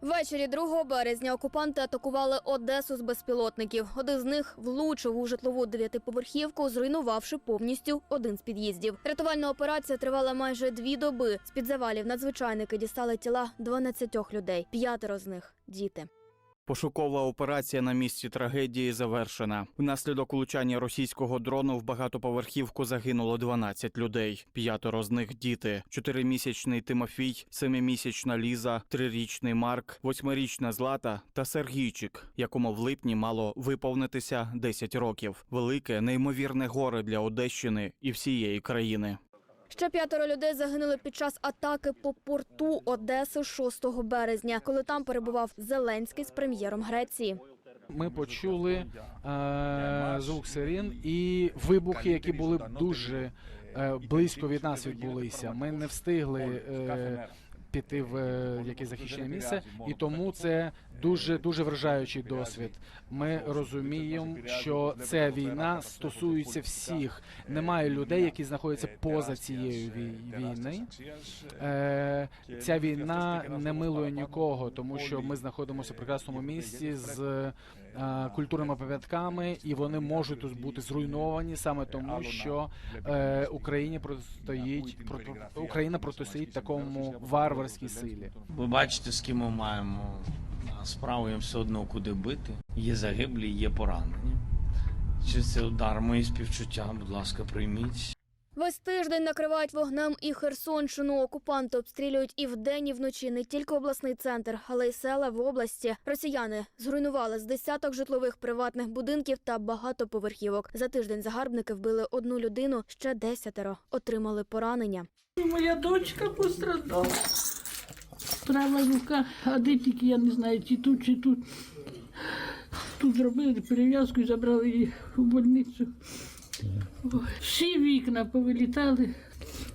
Ввечері 2 березня окупанти атакували Одесу з безпілотників. Один з них влучив у житлову дев'ятиповерхівку, зруйнувавши повністю один з під'їздів. Рятувальна операція тривала майже дві доби. З під завалів надзвичайники дістали тіла 12 людей. П'ятеро з них діти. Пошукова операція на місці трагедії завершена. Внаслідок влучання російського дрону в багатоповерхівку загинуло 12 людей. П'ятеро з них діти: чотиримісячний Тимофій, семимісячна Ліза, трирічний Марк, восьмирічна Злата та Сергійчик, якому в липні мало виповнитися 10 років. Велике неймовірне горе для Одещини і всієї країни. Ще п'ятеро людей загинули під час атаки по порту Одеси 6 березня, коли там перебував Зеленський з прем'єром Греції. Ми почули е, звук сирен і вибухи, які були дуже е, близько від нас відбулися. Ми не встигли е, піти в е, якесь захищене місце, і тому це дуже дуже вражаючий досвід. Ми розуміємо, що ця війна стосується всіх. Немає людей, які знаходяться поза цією вій- війни. Е, ця війна не милує нікого, тому що ми знаходимося в прекрасному місці з е, культурними пам'ятками, і вони можуть бути зруйновані саме тому, що е, Україні протистоїть Україна протистоїть такому варварській силі. Ви бачите, з ким ми маємо справу, їм все одно куди бити. Є загиблі, є поранені. Чи це удар мої співчуття? Будь ласка, прийміть. Весь тиждень накривають вогнем і Херсонщину. Окупанти обстрілюють і вдень, і вночі не тільки обласний центр, але й села в області. Росіяни зруйнували з десяток житлових приватних будинків та багатоповерхівок. За тиждень загарбники вбили одну людину, ще десятеро отримали поранення. Моя дочка пострадала. Права рука, а де тільки я не знаю, чи тут, чи тут. Тут зробили перев'язку і забрали її в больницю. Всі вікна повилітали.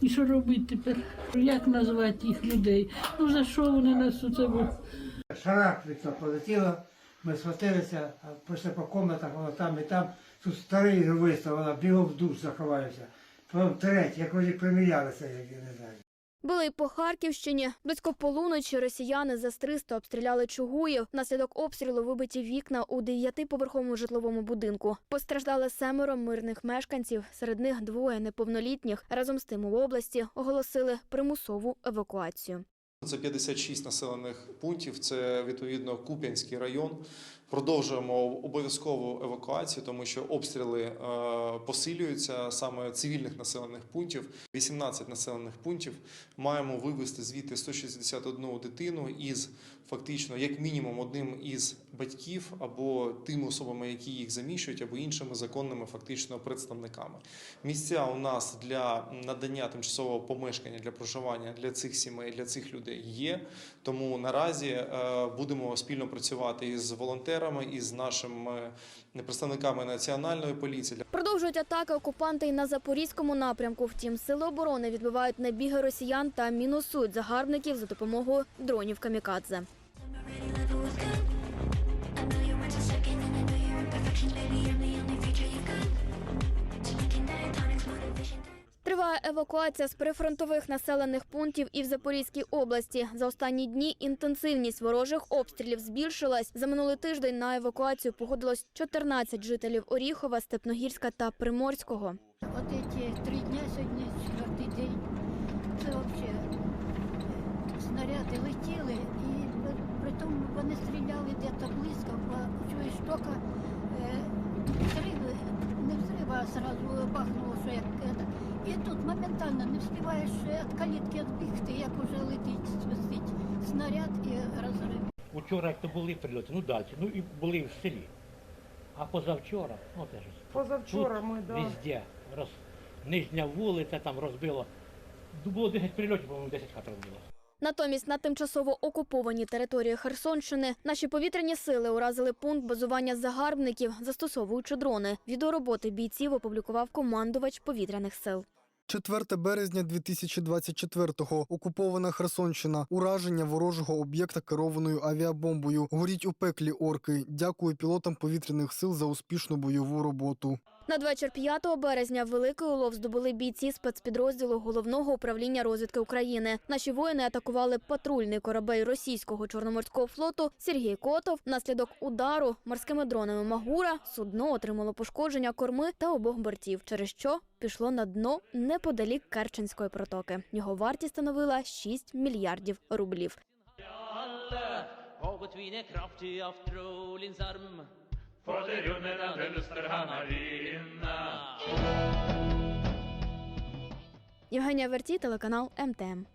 І що робити тепер? Як назвати їх людей? Ну за що вони нас оце? бо- Шарах вікно полетіло, ми схватилися, пішли по комнатах, воно там і там. Тут старий вистав, вона бігом в душ заховаюся. Потім третій, як вони примірялися, як я не знаю. Були й по Харківщині. Близько полуночі росіяни за 300 обстріляли Чугуїв. Внаслідок обстрілу вибиті вікна у дев'ятиповерховому житловому будинку. Постраждали семеро мирних мешканців. Серед них двоє неповнолітніх. Разом з тим у області оголосили примусову евакуацію. Це 56 населених пунктів. Це відповідно Куп'янський район. Продовжуємо обов'язкову евакуацію, тому що обстріли е, посилюються саме цивільних населених пунктів. 18 населених пунктів маємо вивезти звідти 161 дитину із фактично як мінімум одним із батьків або тими особами, які їх заміщують, або іншими законними фактично представниками. Місця у нас для надання тимчасового помешкання для проживання для цих сімей, для цих людей є. Тому наразі е, будемо спільно працювати із волонтерами, із нашими представниками національної поліції. Продовжують атаки окупанти й на запорізькому напрямку. Втім, сили оборони відбивають набіги росіян та мінусують загарбників за допомогою дронів камікадзе. Триває евакуація з прифронтових населених пунктів і в Запорізькій області. За останні дні інтенсивність ворожих обстрілів збільшилась. За минулий тиждень на евакуацію погодилось 14 жителів Оріхова, Степногірська та Приморського. Вот эти три дня сегодня четвертый день. Це вообще снаряди летіли і при тому вони стріляли десь близько, бо чуєш тільки сразу бахнуло, що як это. І тут моментально не встигаєш від калітки відбігти, як уже летить, свистить снаряд і розрив. Учора як то були прильоти, ну далі, ну і були в селі. А позавчора, ну теж. Позавчора тут ми, да. Везде. Роз... Нижня вулиця там розбило. Ну, Було 10 прильотів, по-моєму, 10 хат розбило. Натомість на тимчасово окупованій території Херсонщини наші повітряні сили уразили пункт базування загарбників, застосовуючи дрони. Відеороботи бійців опублікував командувач повітряних сил. 4 березня 2024-го. Окупована Херсонщина. Ураження ворожого об'єкта керованою авіабомбою. Горіть у пеклі орки. Дякую пілотам повітряних сил за успішну бойову роботу. Надвечір 5 березня великий улов здобули бійці спецпідрозділу головного управління розвідки України. Наші воїни атакували патрульний корабель російського чорноморського флоту Сергій Котов. Внаслідок удару морськими дронами Магура судно отримало пошкодження корми та обох бортів, через що пішло на дно неподалік Керченської протоки. Його вартість становила 6 мільярдів рублів. Han har inna Євгенія Верті, телеканал МТМ.